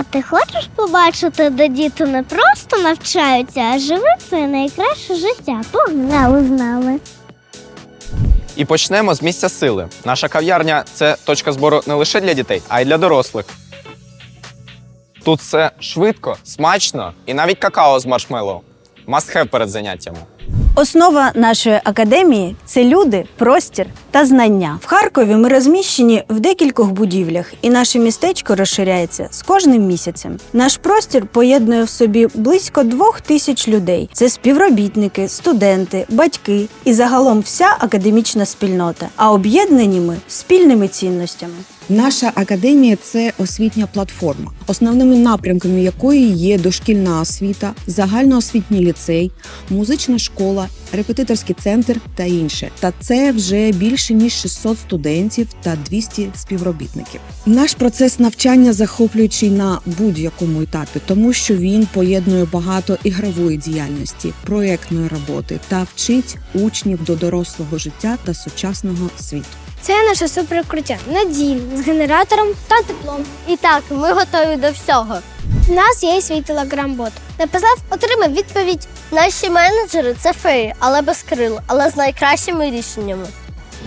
А ти хочеш побачити, де діти не просто навчаються, а живуть своє найкраще життя? Погнали з нами. І почнемо з місця сили. Наша кав'ярня це точка збору не лише для дітей, а й для дорослих. Тут все швидко, смачно і навіть какао з маршмеллоу. Must have перед заняттями. Основа нашої академії це люди, простір та знання. В Харкові ми розміщені в декількох будівлях, і наше містечко розширяється з кожним місяцем. Наш простір поєднує в собі близько двох тисяч людей. Це співробітники, студенти, батьки і загалом вся академічна спільнота. А об'єднані ми спільними цінностями. Наша академія це освітня платформа, основними напрямками якої є дошкільна освіта, загальноосвітній ліцей, музична школа, репетиторський центр та інше. Та це вже більше ніж 600 студентів та 200 співробітників. Наш процес навчання захоплюючий на будь-якому етапі, тому що він поєднує багато ігрової діяльності, проєктної роботи та вчить учнів до дорослого життя та сучасного світу. Це наше суперкруття. Надійно, з генератором та теплом. І так, ми готові до всього. У нас є свій телеграм-бот. Написав, отримав відповідь. Наші менеджери це феї, але без крил, але з найкращими рішеннями.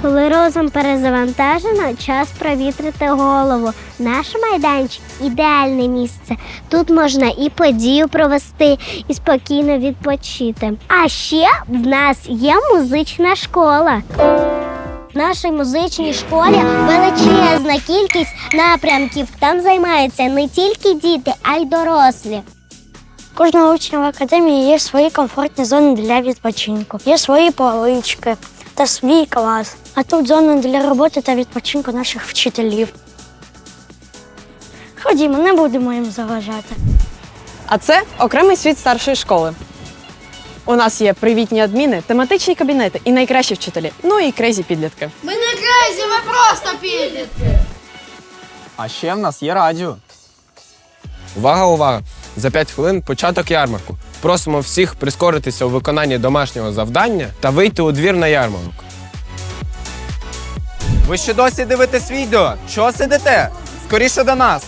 Коли розум перезавантажено, час провітрити голову. Наш майданчик ідеальне місце. Тут можна і подію провести, і спокійно відпочити. А ще в нас є музична школа. В нашій музичній школі величезна кількість напрямків. Там займаються не тільки діти, а й дорослі. Кожного учня в академії є свої комфортні зони для відпочинку, є свої полички та свій клас. А тут зона для роботи та відпочинку наших вчителів. Ходімо, не будемо їм заважати. А це окремий світ старшої школи. У нас є привітні адміни, тематичні кабінети і найкращі вчителі. Ну і крезі підлітки. А ще в нас є радіо. Увага, увага! За 5 хвилин початок ярмарку. Просимо всіх прискоритися у виконанні домашнього завдання та вийти у двір на ярмарок. Ви ще досі дивитесь відео? Чого сидите? Скоріше до нас!